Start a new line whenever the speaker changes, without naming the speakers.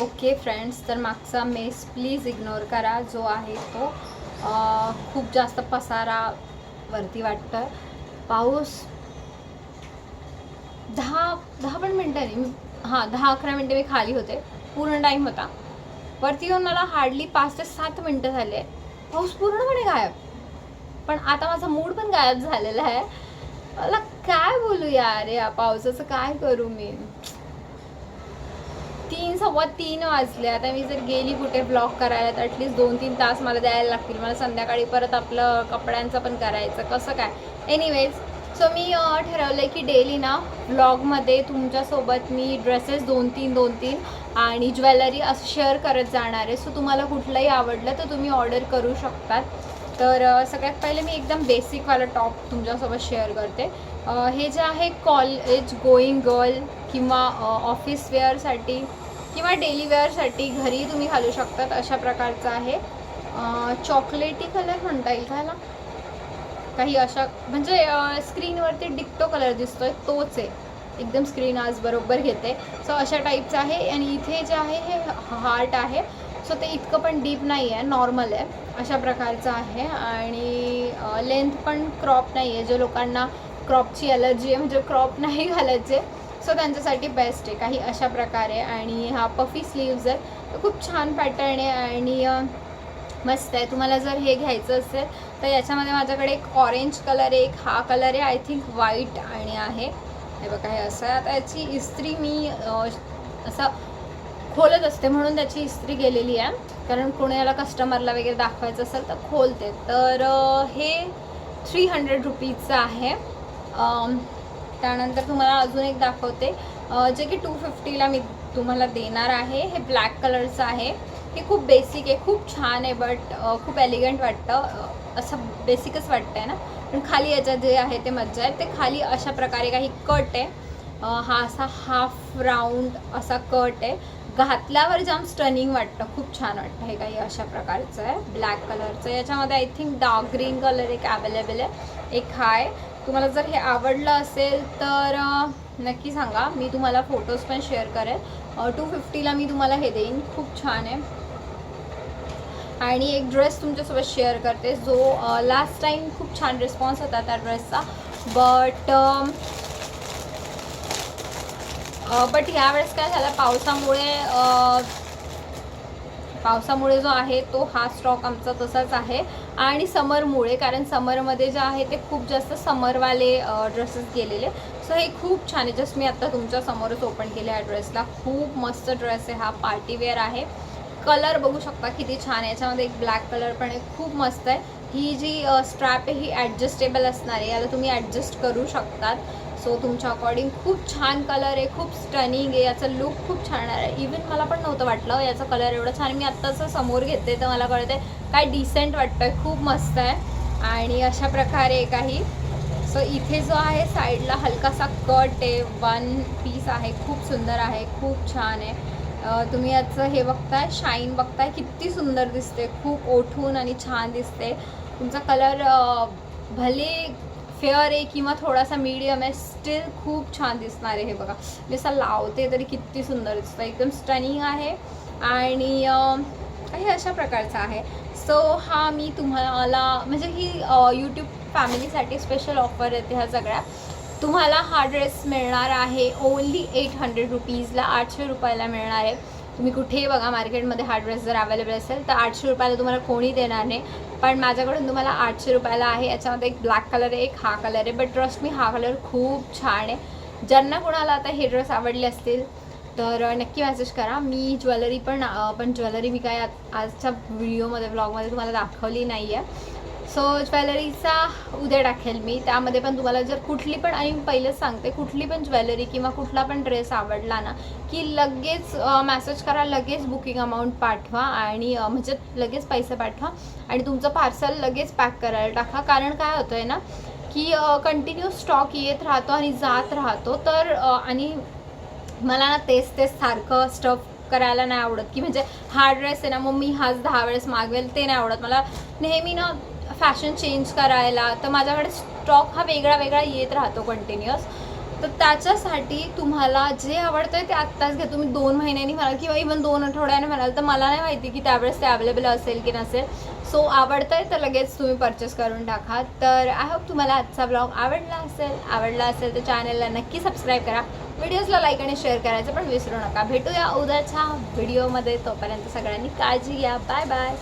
Okay friends तर मागचा mess please ignore करा जो आहे तो खूप जास्त पसारा वरती वाटतं पाऊस दहा दहा पण मिनटं नाही मी- हां दहा अकरा मिनटं मी खाली होते. पूर्ण टाईम होता. वरती येऊन मला हार्डली पाच ते सात मिनटं झाले. पाऊस पूर्णपणे गायब. पण आता माझा मूड पण गायब झालेला आहे. मला काय बोलू यार या पावसाचं काय करू मी? तीन सव्वा तीन वाजले. आता मी जर गेली कुठे ब्लॉग करायला तर ॲटलिस्ट दोन तीन तास मला द्यायला लागतील. मला संध्याकाळी परत आपलं कपड्यांचं पण करायचं. कसं काय? एनिवेज सो मी ठरवलं ठरवलं की डेली ना ब्लॉगमध्ये तुमच्यासोबत मी ड्रेसेस दोन तीन दोन तीन आणि ज्वेलरी असं शेअर करत जाणार आहे. सो तुम्हाला कुठलंही आवडलं तर तुम्ही ऑर्डर करू शकतात. तर सगळ्यात पहिले मी एकदम बेसिकवाला टॉप तुमच्यासोबत शेअर करते. हे जे आहे कॉलेज गोईंग गर्ल किंवा ऑफिस वेअरसाठी किंवा डेली वेअरसाठी घरी तुम्ही घालू शकतात अशा प्रकारचं आहे. चॉकलेटी कलर म्हणता येईल का काही अशा म्हणजे स्क्रीनवरती डिक्टो कलर दिसतोय तोच आहे. एकदम स्क्रीन आज बरोबर घेते. सो अशा टाईपचं आहे. आणि इथे जे आहे हे हार्ट आहे. सो ते इतकं पण डीप नाही आहे. नॉर्मल आहे. अशा प्रकारचं आहे. आणि लेंथ पण क्रॉप नाही आहे जो लोकांना क्रॉपची अलर्जी आहे म्हणजे क्रॉप नाही घालायचे. सो त्यांच्यासाठी बेस्ट आहे. काही अशा प्रकारे. आणि हा पफी स्लीव्ज आहे. तर खूप छान पॅटर्न आहे आणि मस्त आहे. तुम्हाला जर हे घ्यायचं असेल तर याच्यामध्ये माझ्याकडे एक ऑरेंज कलर आहे एक हा कलर आहे आय थिंक व्हाईट आणि आहे. हे बघा हे असं आहे. आता याची इस्त्री मी असं खोलत असते म्हणून त्याची इस्त्री गेलेली आहे. कारण कोणाला कस्टमरला वगैरे दाखवायचं असेल तर खोलते. तर हे थ्री हंड्रेड रुपीजचं आहे. त्यानंतर तुम्हाला अजून एक दाखवते. जे की टू फिफ्टीला मी तुम्हाला देणार आहे हे ब्लॅक कलरचं आहे. हे खूप बेसिक आहे खूप छान आहे बट खूप एलिगंट वाटतं. असं बेसिकच वाटतं आहे ना? पण खाली याच्यात जे आहे ते मज्जा आहे. ते खाली अशा प्रकारे काही कट आहे. हा असा हाफ राऊंड असा कट आहे. घातल्यावर जाम स्टनिंग वाटतं. खूप छान वाटतं हे काही अशा प्रकारचं आहे. ब्लॅक कलरचं याच्यामध्ये I think dark green colour एक अवेलेबल आहे. एक हा आहे तुम्हाला जर हे आवडलं असेल तर नक्की सांगा. मी तुम्हाला फोटोज पण शेअर करेल टू फिफ्टीला मी तुम्हाला हे देईन. खूप छान आहे. आणि एक ड्रेस तुमच्यासोबत शेअर करते. जो लास्ट टाईम खूप छान रिस्पॉन्स होता त्या ड्रेसचा बट बट यावेळेस काय झालं? पावसामुळे पावसामुळे जो आहे तो हा स्टॉक आमचा तसाच आहे. आणि समरमुळे कारण समरमध्ये जे आहे ते खूप जास्त समरवाले ड्रेसेस गेलेले. सो हे खूप छान आहे. जस्ट मी आत्ता तुमच्या समोरच ओपन केले ह्या ड्रेसला खूप मस्त ड्रेस आहे. हा पार्टीवेअर आहे. कलर बघू शकता किती छान आहे. याच्यामध्ये एक ब्लॅक कलर पण आहे. खूप मस्त आहे. ही जी स्ट्रॅप आहे ही ॲडजस्टेबल असणार आहे. याला तुम्ही ॲडजस्ट करू शकतात. सो तुमच्या अकॉर्डिंग खूप छान कलर आहे खूप स्टनिंग आहे याचा लुक खूप छान आहे. इवन मला पण नव्हतं वाटलं हो याचा कलर एवढा छान. मी आत्ताचं समोर घेते तर मला कळते काय डिसेंट वाटतंय खूप मस्त आहे. आणि अशा प्रकारे काही. सो इथे जो आहे साईडला हलकासा कट आहे वन पीस आहे खूप सुंदर आहे खूप छान आहे. तुम्ही याचं हे बघताय शाईन बघताय किती सुंदर दिसते खूप ओठून आणि छान दिसते तुमचा कलर भले फेअर आहे किंवा थोडासा मीडियम आहे स्टील खूप छान दिसणार आहे हे बघा. म्हणजे जसं लावते तरी किती सुंदर दिसतं. एकदम स्टनिंग आहे आणि हे अशा प्रकारचं आहे. सो हा मी तुम्हाला म्हणजे ही यूट्यूब फॅमिलीसाठी स्पेशल ऑफर येते ह्या सगळ्या. तुम्हाला हा ड्रेस मिळणार आहे ओन्ली एट हंड्रेड रुपीजला आठशे रुपयाला मिळणार आहे. तुम्ही कुठेही बघा मार्केटमध्ये हा ड्रेस जर अवेलेबल असेल तर आठशे रुपयाला तुम्हाला कोणी देणार नाही. पण माझ्याकडून तुम्हाला आठशे रुपयाला आहे. याच्यामध्ये एक ब्लॅक कलर आहे एक हा कलर आहे. बट ट्रस्ट मी हा कलर खूप छान आहे. ज्यांना कोणाला आता हे ड्रेस आवडले असतील तर नक्की मेसेज करा. मी ज्वेलरी पण पण ज्वेलरी मी काय आजच्या व्हिडिओमध्ये ब्लॉगमध्ये तुम्हाला दाखवली नाही आहे सो ज्वेलरीचा उद्या टाकेल मी. त्यामध्ये पण तुम्हाला जर कुठली पण आणि पहिलेच सांगते कुठली पण ज्वेलरी किंवा कुठला पण ड्रेस आवडला ना की लगेच मॅसेज करा लगेच बुकिंग अमाऊंट पाठवा आणि म्हणजे लगेच पैसे पाठवा आणि तुमचं पार्सल लगेच पॅक करायला टाका. कारण काय होतं आहे ना की कंटिन्यू स्टॉक येत राहतो आणि जात राहतो. तर आणि मला ना तेच तेच सारखं स्टफ करायला नाही आवडत. की म्हणजे हा ड्रेस आहे ना मग मी हाच दहा वेळेस मागवेल ते नाही आवडत. मला नेहमी ना फॅशन चेंज करायला तर माझ्याकडे स्टॉक हा वेगळा वेगळा येत राहतो कंटिन्युअस तर त्याच्यासाठी तुम्हाला जे आवडतं आहे ते आत्ताच घ्या. तुम्ही दोन महिन्यांनी म्हणाल किंवा इव्हन दोन आठवड्याने म्हणाल तर मला नाही माहिती की त्यावेळेस ते अवेलेबल असेल की नसेल. सो आवडतं आहे तर लगेच तुम्ही परचेस करून टाका. तर आय होप तुम्हाला आजचा ब्लॉग आवडला असेल आवडला असेल तर चॅनलला नक्की सबस्क्राईब करा. व्हिडिओजला लाईक आणि शेअर करायचं पण विसरू नका. भेटूया उद्याच्या व्हिडिओमध्ये तोपर्यंत सगळ्यांनी काळजी घ्या. Bye bye